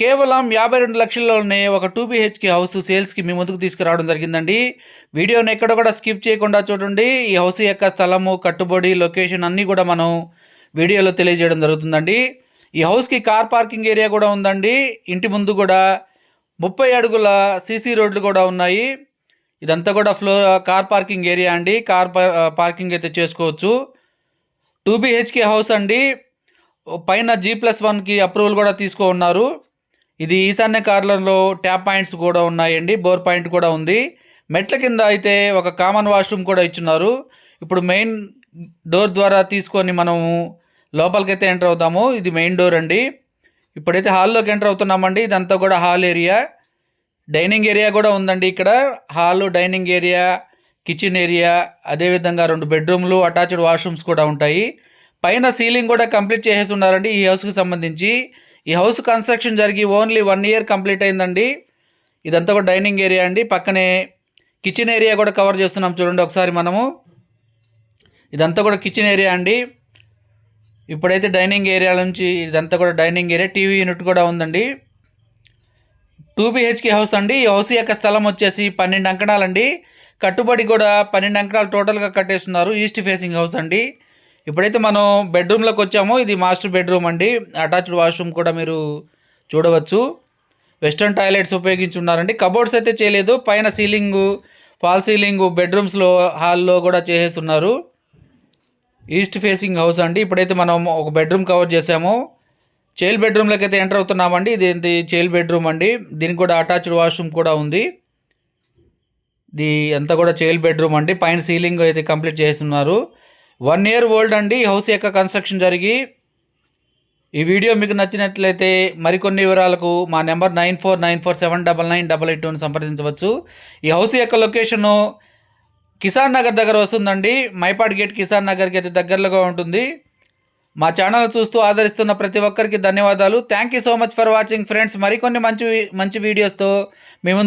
కేవలం యాభై రెండు లక్షల్లోనే ఒక టూ బీహెచ్కే హౌస్ సేల్స్కి మీ ముందుకు తీసుకురావడం జరిగిందండి. వీడియోని ఎక్కడ కూడా స్కిప్ చేయకుండా చూడండి. ఈ హౌస్ యొక్క స్థలము కట్టుబడి లొకేషన్ అన్నీ కూడా మనం వీడియోలో తెలియజేయడం జరుగుతుందండి. ఈ హౌస్కి కార్ పార్కింగ్ ఏరియా కూడా ఉందండి. ఇంటి ముందు కూడా ముప్పై అడుగుల సీసీ రోడ్లు కూడా ఉన్నాయి. ఇదంతా కూడా ఫ్లో కార్ పార్కింగ్ ఏరియా అండి. కార్ పార్కింగ్ అయితే చేసుకోవచ్చు. టూ బీహెచ్కే హౌస్ అండి. పైన జీ ప్లస్ వన్కి అప్రూవల్ కూడా తీసుకో ఉన్నారు. ఇది ఈశాన్య కార్నర్లో ట్యాప్ పాయింట్స్ కూడా ఉన్నాయండి బోర్ పాయింట్ కూడా ఉంది. మెట్ల కింద అయితే ఒక కామన్ వాష్రూమ్ కూడా ఇచ్చున్నారు. ఇప్పుడు మెయిన్ డోర్ ద్వారా తీసుకొని మనము లోపలికైతే ఎంటర్ అవుతాము. ఇది మెయిన్ డోర్ అండి. ఇప్పుడైతే హాల్లోకి ఎంటర్ అవుతున్నామండి. ఇదంతా కూడా హాల్ ఏరియా. డైనింగ్ ఏరియా కూడా ఉందండి ఇక్కడ. Hall dining area kitchen area అదేవిధంగా రెండు బెడ్రూమ్లు అటాచ్డ్ వాష్రూమ్స్ కూడా ఉంటాయి. పైన సీలింగ్ కూడా కంప్లీట్ చేసేసి ఉన్నారండి ఈ హౌస్కి సంబంధించి. ఈ హౌస్ కన్స్ట్రక్షన్ జరిగి ఓన్లీ వన్ ఇయర్ కంప్లీట్ అయిందండి. ఇదంతా కూడా డైనింగ్ ఏరియా అండి. పక్కనే కిచెన్ ఏరియా కూడా కవర్ చేస్తున్నాం చూడండి ఒకసారి మనము. ఇదంతా కూడా కిచెన్ ఏరియా అండి. ఇప్పుడైతే డైనింగ్ ఏరియా నుంచి ఇదంతా కూడా డైనింగ్ ఏరియా టీవీ యూనిట్ కూడా ఉందండి. టూ బిహెచ్కే హౌస్ అండి. ఈ హౌస్ యొక్క స్థలం వచ్చేసి పన్నెండు అంకణాలండి. కట్టుబడి కూడా పన్నెండు అంకణాలు టోటల్గా కట్టేస్తున్నారు. ఈస్ట్ ఫేసింగ్ హౌస్ అండి. ఇప్పుడైతే మనం బెడ్రూమ్లోకి వచ్చామో ఇది మాస్టర్ బెడ్రూమ్ అండి. అటాచ్డ్ వాష్రూమ్ కూడా మీరు చూడవచ్చు. వెస్ట్రన్ టాయిలెట్స్ ఉపయోగించి ఉన్నారండి కబోర్డ్స్ అయితే చేయలేదు. పైన సీలింగ్ ఫాల్ సీలింగ్ బెడ్రూమ్స్లో హాల్లో కూడా చేసేస్తున్నారు. ఈస్ట్ ఫేసింగ్ హౌస్ అండి. ఇప్పుడైతే మనం ఒక బెడ్రూమ్ కవర్ చేసాము. చైల్డ్ బెడ్రూమ్లోకి అయితే ఎంటర్ అవుతున్నామండి. ఇది చైల్ బెడ్రూమ్ అండి. దీనికి కూడా అటాచ్డ్ వాష్రూమ్ కూడా ఉంది. ఇది అంతా కూడా చైల్డ్ బెడ్రూమ్ అండి. పైన సీలింగ్ అయితే కంప్లీట్ చేస్తున్నారు వన్ ఇయర్ ఓల్డ్ అండి ఈ హౌస్ యొక్క కన్స్ట్రక్షన్ జరిగి. ఈ వీడియో మీకు నచ్చినట్లయితే మరికొన్ని వివరాలకు మా number nine four nine four seven double nine double eight టూని సంప్రదించవచ్చు. ఈ హౌస్ యొక్క లొకేషను కిసాన్ నగర్ దగ్గర వస్తుందండి. మైపాడ్ గేట్ కిసాన్ నగర్కి అయితే దగ్గరలో ఉంటుంది. మా ఛానల్ చూస్తూ ఆదరిస్తున్న ప్రతి ఒక్కరికి ధన్యవాదాలు. Thank you so much for watching friends మరికొన్ని మంచి మంచి వీడియోస్తో మేము